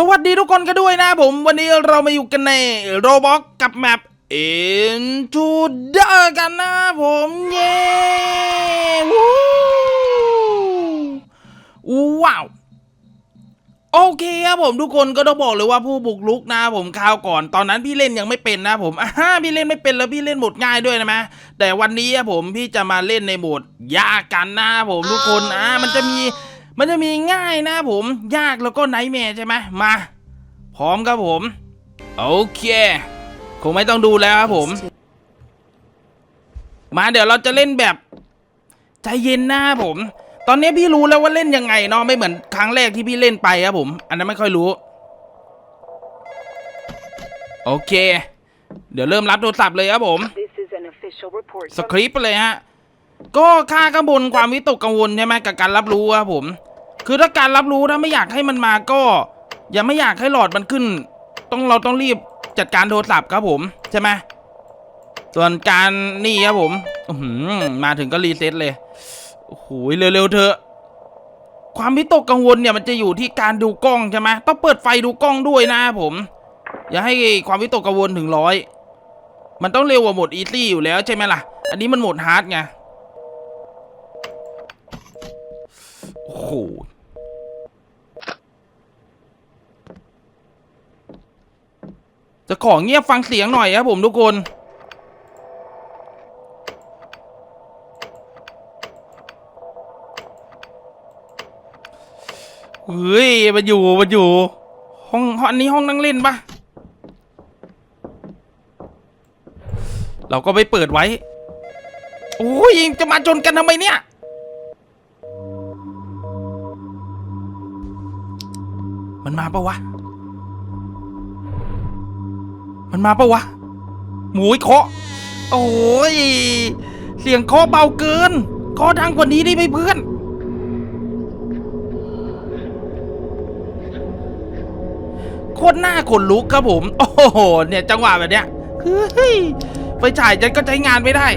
สวัสดีทุกคนกันด้วยนะผมวันนี้เรามาอยู่กันในโรบอกกับแมป Intruder กันนะผมเย้วู้ว้าวโอเคครับผมทุกคนก็ต้องบอกเลยว่าผู้บุกลุกนะผมคราวก่อนตอนนั้นพี่เล่นยังไม่เป็นนะผมอ่าพี่เล่นไม่เป็นแล้วพี่เล่นโหมดง่ายด้วยนะมะแต่วันนี้อะผมพี่จะมาเล่นในโหมดยากกันนะผมทุกคนอ่ามันจะมี มันจะมีง่ายนะผม ยากแล้วก็ไนท์แมร์ใช่ไหมมา พร้อมครับผม โอเค คงไม่ต้องดูแล้วครับผม มาเดี๋ยวเราจะเล่นแบบ ใจเย็นนะผม ตอนนี้พี่รู้แล้วว่าเล่นยังไงเนาะไม่เหมือนครั้งแรกที่พี่เล่นไปครับผม อันนั้นไม่ค่อยรู้ โอเค เดี๋ยวเริ่มรับโทรศัพท์เลยครับผมสคริปต์ไปเลยฮะก็ค่าข้างบนความวิตกกังวลใช่ไหมกับการรับรู้ครับผม คือถ้าการรับรู้ถ้าไม่อยากให้มันมาก็ อย่าไม่อยากให้หลอดมันขึ้น ต้องเราต้องรีบจัดการโทรศัพท์ครับผมใช่ไหมส่วนการนี่ครับผมอืมาถึงก็รีเซ็ตเลยโอ้โหเร็วๆเถอะความวิตกกังวลเนี่ยมันจะอยู่ที่การดูกล้องใช่ไหมต้องเปิดไฟดูกล้องด้วยนะผม อย่าให้ความวิตกกังวลถึงร้อยมันต้องเร็วกว่าโหมดอีซี่อยู่แล้วใช่ไหมล่ะ อันนี้มันโหมดฮาร์ดไงโอ้โห จะขอเงียบฟังเสียงหน่อยครับผมทุกคนเฮ้ยมันอยู่มันอยู่ ห้องห้องอันนี้ห้องนั่งเล่นปะเราก็ไปเปิดไว้ โอ้ยจะมาจนกันทำไมเนี่ย มันมาปะวะ มันมาปะวะหมูยเคาะ โอ้ย เสียงเคาะเบาเกินเคาะดังกว่านี้ได้ไหมเพื่อน โคตรหน้าขนลุกครับผม โอ้โห เนี่ยจังหวะแบบเนี้ย เฮ้ย ไฟฉายฉันก็ใช้งานไม่ได้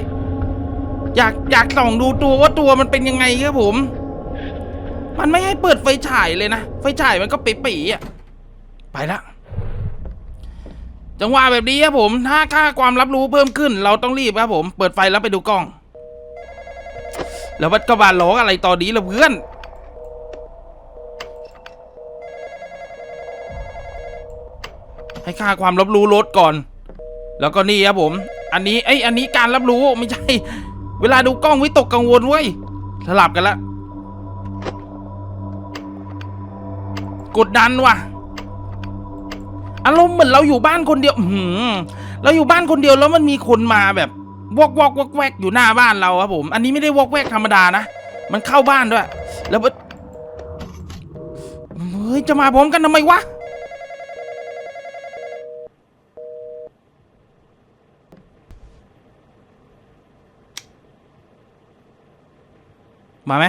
อยากอยากส่องดูตัวว่าตัวมันเป็นยังไงครับผม มันไม่ให้เปิดไฟฉายเลยนะ ไฟฉายมันก็ปีปีๆอะ ไปละ จังหวะแบบนี้ครับผมถ้าค่าความรับรู้เพิ่มขึ้น เราต้องรีบครับผม เปิดไฟแล้วไปดูกล้อง แล้ววัดกบาลล้ออะไรตอนนี้ละเพื่อนให้ค่าความรับรู้ลดก่อน แล้วก็นี่ครับผม อันนี้ไออันนี้การรับรู้ไม่ใช่ เวลาดูกล้องวิตกกังวลเว้ยสลับกันละ กดดันว่ะ อารมณ์เหมือนเราอยู่บ้านคนเดียวอื้อหือเราอยู่บ้านคนเดียวแล้วมันมีคนมาแบบวอกวอกวอกแวกอยู่หน้าบ้านเราครับผม อันนี้ไม่ได้วอกแวกธรรมดานะ มันเข้าบ้านด้วย แล้วมันเฮ้ยจะมาพร้อมกันทำไมวะมาไหม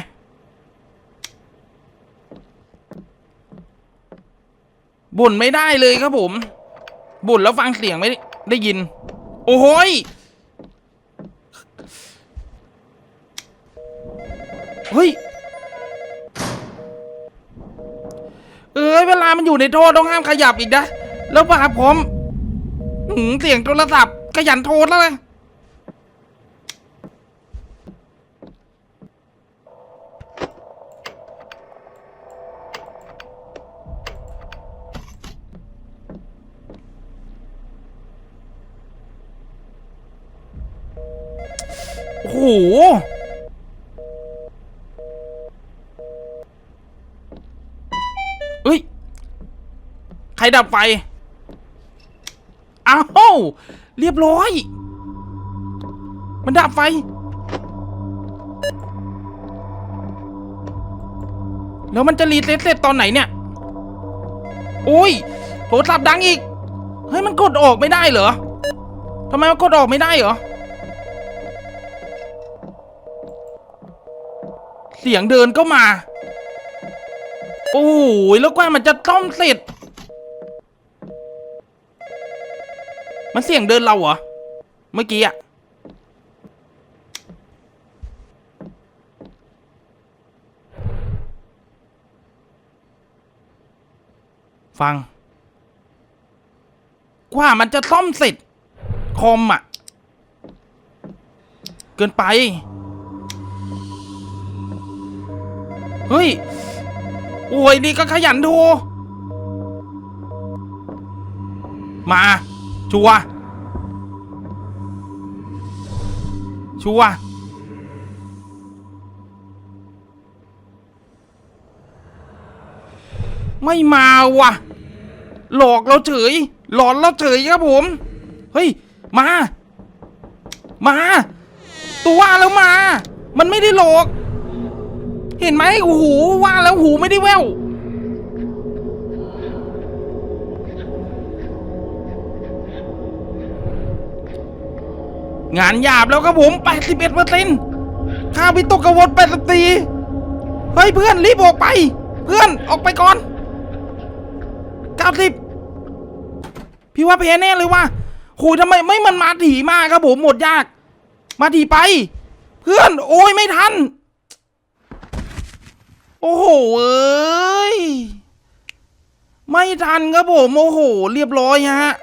บ่นไม่ได้เลยครับผมบ่นแล้วฟังเสียงไม่ได้ยิน โอ้โหยเฮ้ย เอ้ยเวลามันอยู่ในโทรต้องห้ามขยับอีกนะ แล้วมาพร้อมหืมเสียงโทรศัพท์ขยันโทรแล้วเลย เอ้ย ใครดับไฟ อ้าว เรียบร้อย มันดับไฟ แล้วมันจะรีเซ็ตเสร็จตอนไหนเนี่ย โอ้ยโทรศัพท์ดังอีก เฮ้ย มันกดออกไม่ได้เหรอทำไมมันกดออกไม่ได้เหรอ เสียงเดินก็มา โอ้ยแล้วกว่ามันจะต้อมเสร็จ มันเสียงเดินเราเหรอ เมื่อกี้อะฟัง กว่ามันจะซ่อมเสร็จ คอมอะ เกินไป เฮ้ย โอ้ยนี่ก็ขยันโทมา ชัว ชัว ไม่มาว่ะ หลอกเราเฉย หลอนเราเฉยครับผม เฮ้ย มา มา ตัวว่าแล้วมา มันไม่ได้หลอก เห็นไหมโอ้โหว่าแล้วหูไม่ได้แววงานหยาบแล้วครับผม 81เปอร์เซ็นต์ค่าวิตกกังวล84เฮ้ยเพื่อนรีบออกไป เพื่อนออกไปก่อน 90 พี่ว่าแพ้แน่เลยว่ะโหทำไมไม่มันมาถี่มากครับผมหมดยาก มาถี่ไป เพื่อนโอ้ยไม่ทัน โอ้โหเอ้ย ไม่ทันครับผมโอ้โห เรียบร้อยฮะ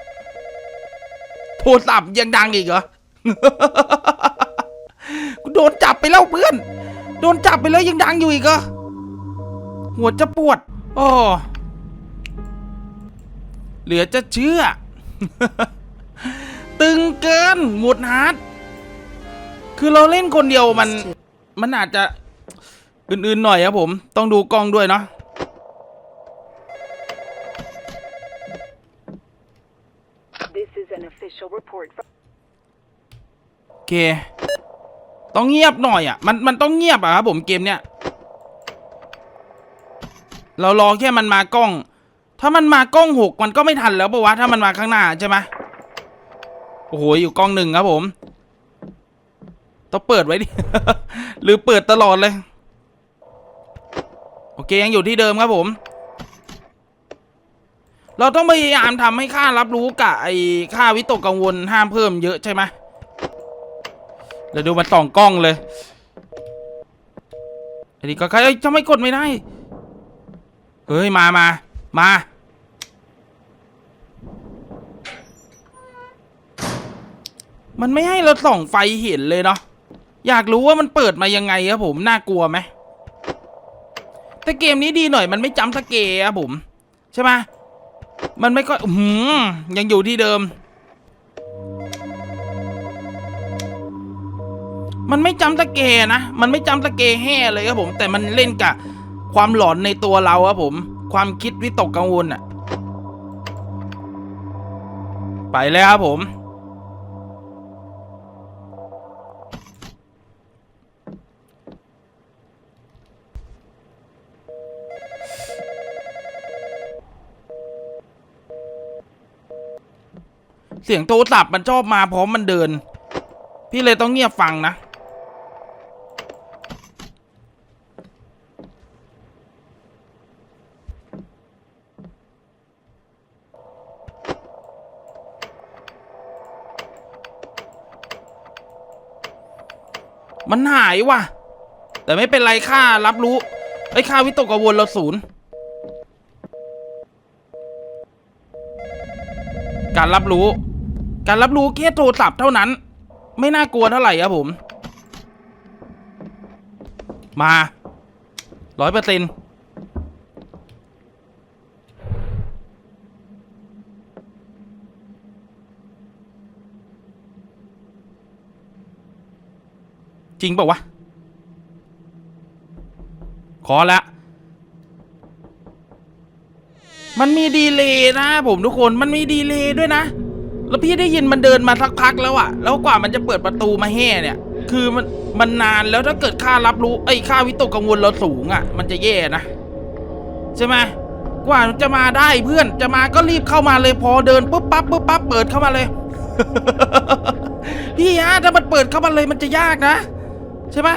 โทรศัพท์ยังดังอีกเหรอกูโดนจับไปแล้วเพื่อน โดนจับไปแล้วยังดังอยู่อีกเหรอหัวจะปวดโอ้เหลือจะเชื่อ ตึงเกินหมดฮาร์ดคือเราเล่นคนเดียวมัน มันอาจจะ อื่นๆหน่อยครับผม ต้องดูกล้องด้วยเนาะ This is an official report from โอเค ต้องเงียบหน่อยอะ มันมันต้องเงียบอะครับผมเกมเนี้ย เรารอแค่มันมากล้อง ถ้ามันมากล้องหกมันก็ไม่ทันแล้วปะวะ ถ้ามันมาข้างหน้าใช่ไหมโอ้โห อยู่กล้องหนึ่งครับผม ต้องเปิดไว้ดิ หรือเปิดตลอดเลย โอเคยังอยู่ที่เดิมครับผม เราต้องพยายามทำให้ค่ารับรู้กับไอ้ค่าวิตกกังวลห้ามเพิ่มเยอะใช่ไหมเดี๋ยวดูมันส่องกล้องเลย อันนี้ก็ใครจะไม่กดไม่ได้ เฮ้ย มามามามันไม่ให้เราส่องไฟเห็นเลยเนาะ อยากรู้ว่ามันเปิดมายังไงครับผม น่ากลัวไหม แต่เกมนี้ดีหน่อยมันไม่จำสเกร์ครับผมใช่ไหมมันไม่ก็หืมยังอยู่ที่เดิม มันไม่จำตะเกนะ มันไม่จำตะเกแห่เลยครับผม แต่มันเล่นกับความหลอนในตัวเราครับผม ความคิดวิตกกังวลอะไปแล้วครับผม สียงโทรศัพท์มันชอบมาพร้อมมันเดิน พี่เลยต้องเงียบฟังนะ มันหายว่ะ แต่ไม่เป็นไรค่ารับรู้ ไอ้ค่าวิตกกังวลเราศูนย์การรับรู้ การรับรู้แค่โทรศัพท์เท่านั้น ไม่น่ากลัวเท่าไหร่ครับผม มาร้อยเปอร์เซ็นจริงเปล่าวะ ขอละ มันมีดีเลย์นะผมทุกคน มันมีดีเลย์ด้วยนะ แล้วพี่ได้ยินมันเดินมาสักพักแล้วอะแล้วกว่ามันจะเปิดประตูมาแห่เนี่ย คือมันมันนานแล้วถ้าเกิดค่ารับรู้ไอ้ยค่าวิตกกังวลเราสูงอะมันจะแย่นะใช่ไหมกว่าจะมาได้เพื่อนจะมาก็รีบเข้ามาเลยพอเดินปุ๊บปั๊บปุ๊บปั๊บเปิดเข้ามาเลย พี่ฮะถ้ามันเปิดเข้ามาเลยมันจะยากนะ ใช่ไหม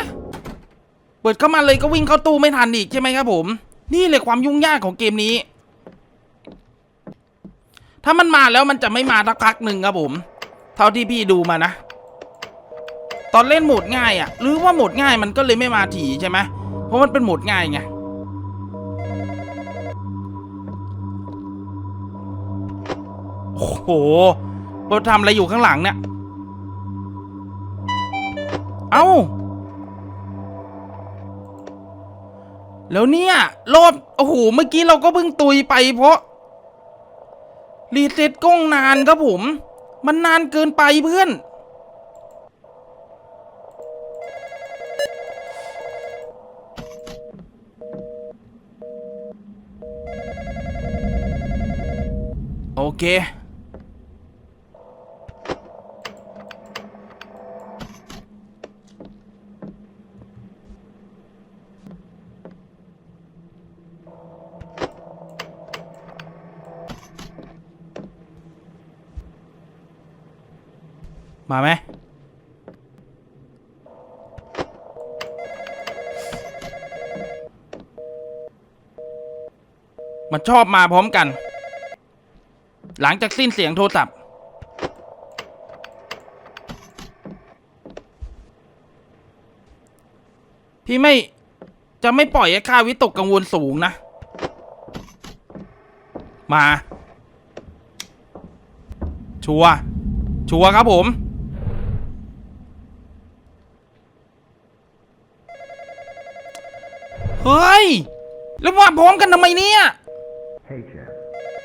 เปิดเข้ามาเลยก็วิ่งเข้าตู้ไม่ทันอีกใช่ไหมครับผม นี่เลยความยุ่งยากของเกมนี้ ถ้ามันมาแล้วมันจะไม่มาสักพักหนึ่งครับผม เท่าที่พี่ดูมานะ ตอนเล่นโหมดง่ายอะ่ะ หรือว่าโหมดง่ายมันก็เลยไม่มาถี่ใช่ไหมเพราะมันเป็นโหมดง่ายไงโอ้โหเราทำอะไรอยู่ข้างหลังเนี่ย เอ้า แล้วเนี่ย รอบ โอ้โห เมื่อกี้เราก็เพิ่งตุยไปเพราะ รีเซ็ตกล้องนานครับผม มันนานเกินไปเพื่อน โอเค มาไหมมันชอบมาพร้อมกัน หลังจากสิ้นเสียงโทรศัพท์ พี่ไม่จะไม่ปล่อยให้ค่าวิตกกังวลสูงนะ มา ชัว ชัวครับผม เฮ้ย แล้วมาพร้อมกันทำไมเนี่ย Hey, Chad.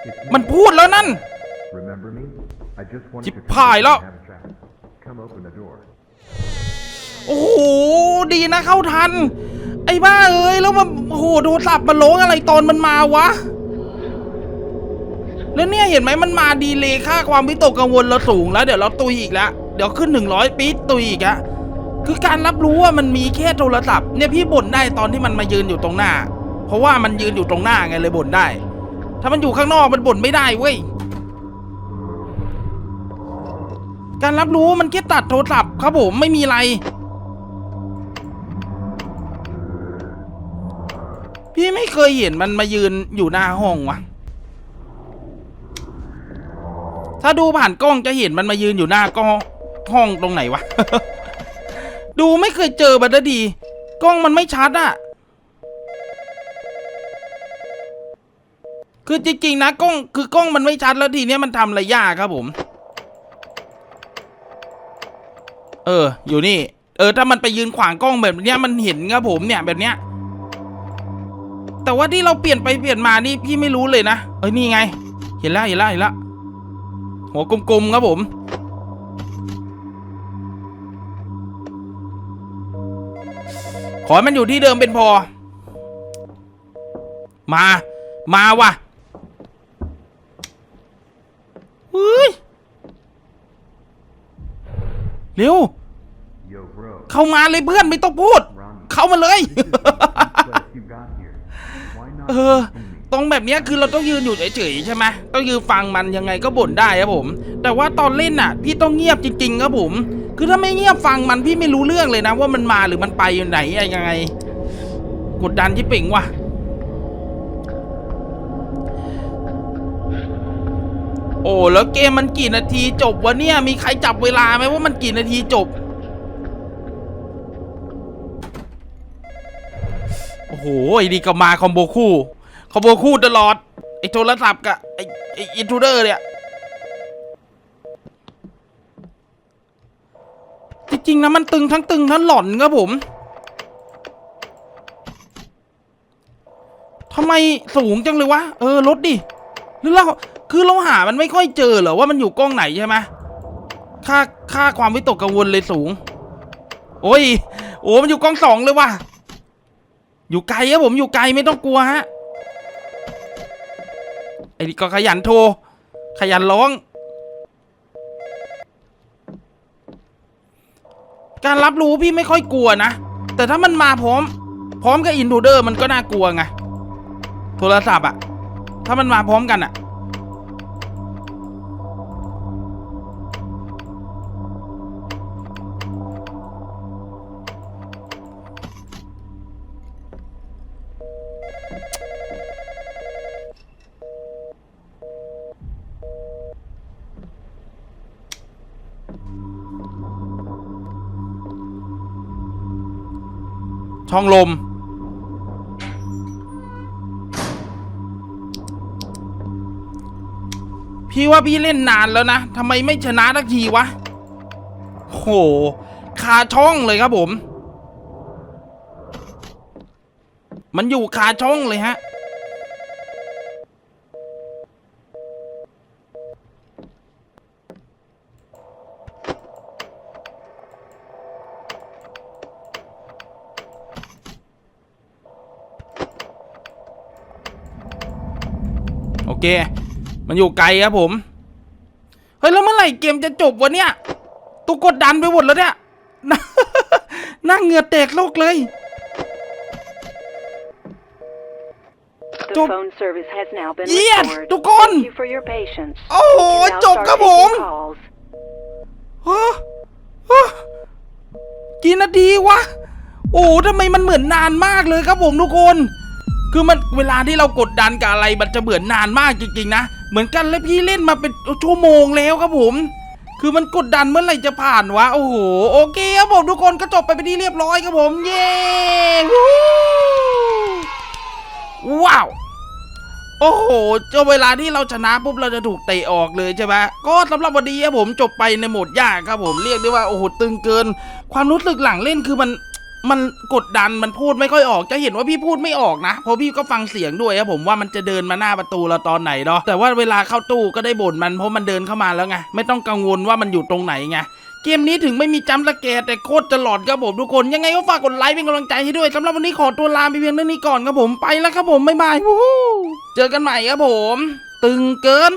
It's me. มันพูดแล้วนั่น Remember me? I just wanted Chip to come pie over lo. and have a chat. Come open the door. โอ้โห ดีนะเข้าทัน ไอ้บ้าเอ้ย แล้วมันโอ้โหโทรศัพท์มันร้องอะไรตอนมันมาวะ แล้วเนี่ยเห็นไหมมันมาดีเลยค่าความวิตกกังวลเราสูงแล้ว เดี๋ยวเราตุยอีกแล้ว เดี๋ยวขึ้นหนึ่งร้อยปีดตุยอีกอะ คือการรับรู้ว่ามันมีแค่โทรศัพท์เนี่ยพี่บ่นได้ตอนที่มันมายืนอยู่ตรงหน้า เพราะว่ามันยืนอยู่ตรงหน้าไงเลยบ่นได้ ถ้ามันอยู่ข้างนอกมันบ่นไม่ได้เว้ยการรับรู้มันแค่ตัดโทรศัพท์ครับผมไม่มีอะไรพี่ไม่เคยเห็นมันมายืนอยู่หน้าห้องวะ ถ้าดูผ่านกล้องจะเห็นมันมายืนอยู่หน้ากล้องห้องตรงไหนวะ ดูไม่เคยเจอมันนะดี กล้องมันไม่ชัดอะคือจริงๆนะกล้องคือกล้องมันไม่ชัดแล้วทีเนี้ยมันทำอะไรยากครับผม เออ อยู่นี่ เออ ถ้ามันไปยืนขวางกล้องแบบเนี้ยมันเห็นครับผมเนี่ยแบบเนี้ย แต่ว่าที่เราเปลี่ยนไปเปลี่ยนมานี่พี่ไม่รู้เลยนะ เอ้ยนี่ไง เห็นแล้วเห็นแล้วเห็นแล้วหัวกลมๆครับผม ขอให้มันอยู่ที่เดิมเป็นพอ มา มาว่ะเฮ้ยเร็ว เข้ามาเลยเพื่อนไม่ต้องพูด เข้ามาเลย เออ ตรงแบบนี้คือเราต้องยืนอยู่เฉยๆใช่ไหมต้องยืนฟังมันยังไงก็บ่นได้ครับผม แต่ว่าตอนเล่นน่ะ พี่ต้องเงียบจริงๆครับผม คือถ้าไม่เงียบฟังมันพี่ไม่รู้เรื่องเลยนะ ว่ามันมาหรือมันไปอยู่ไหนยังไง กดดันที่เป่งว่ะโอ้แล้วเกมมันกี่นาทีจบวะเนี่ยมีใครจับเวลาไหมว่ามันกี่นาทีจบ โอ้โหไอ้นี่ก็มาคอมโบคู่คอมโบคู่ตลอดไอ้โทรศัพท์กับไอ้ไอ้อินทูเดอร์เนี่ย จริงนะมันตึงทั้งตึงทั้งหล่อนครับผมทำไมสูงจังเลยวะ เออลดดิ หรือเราคือเราหามันไม่ค่อยเจอเหรอว่ามันอยู่กล้องไหนใช่ไหมค่าค่าความวิตกกังวลเลยสูง โอ้ย โอ้มันอยู่กล้องสองเลยว่ะ อยู่ไกลครับผมอยู่ไกลไม่ต้องกลัวฮะ ไอ้นี่ก็ขยันโทร ขยันร้อง การรับรู้พี่ไม่ค่อยกลัวนะ แต่ถ้ามันมาพร้อม พร้อมกับอินทูเดอร์มันก็น่ากลัวไงโทรศัพท์อะถ้ามันมาพร้อมกันอะ ช่องลม พี่ว่าพี่เล่นนานแล้วนะทำไมไม่ชนะสักทีวะโหคาช่องเลยครับผม มันอยู่คาช่องเลยฮะ มันอยู่ไกลครับผม เฮ้ย แล้วเมื่อไหร่เกมจะจบวะเนี่ยตูกดดันไปหมดแล้วเนี่ยนั่งเหงื่อแตกโลกเลย The Don't- phone service has now been Yes, restored. ทุกคน Thank you for your patience. โอ้โห You can now จบ start ครับผม taking calls. ฮะฮะกี่นาทีวะ โอ้ทำไมมันเหมือนนานมากเลยครับผมทุกคน คือมันเวลาที่เรากดดันกับอะไรมันจะเหมือนนานมากจริงๆนะ เหมือนกันแล้วพี่เล่นมาเป็นชั่วโมงแล้วครับผม คือมันกดดันเมื่อไหร่จะผ่านวะ โอ้โห โอเคครับผมทุกคนก็จบไปเป็นที่เรียบร้อยครับผม เย้วู้ว้าวโอ้โหเจ้าเวลาที่เราชนะปุ๊บเราจะถูกเตะออกเลยใช่ไหมก็สำหรับวันนี้ครับผมจบไปในโหมดยากครับผมเรียกได้ว่าโอ้โหตึงเกิน ความรู้สึกหลังเล่นคือมัน มันกดดันมันพูดไม่ค่อยออกจะเห็นว่าพี่พูดไม่ออกนะเพราะพี่ก็ฟังเสียงด้วยครับผมว่ามันจะเดินมาหน้าประตูเราตอนไหนเนาะแต่ว่าเวลาเข้าตู้ก็ได้บ่นมันเพราะมันเดินเข้ามาแล้วไงไม่ต้องกังวลว่ามันอยู่ตรงไหนไงเกมนี้ถึงไม่มีจัมป์สแกร์แต่โคตรจะหลอดครับผมทุกคนยังไงก็ฝากกดไลค์เป็นกำลังใจให้ด้วยสำหรับวันนี้ขอตัวลาไปเพียงเท่านี้ก่อนครับผมไปแล้วครับผมบ๊ายบายเจอกันใหม่ครับผม ตึงเกิน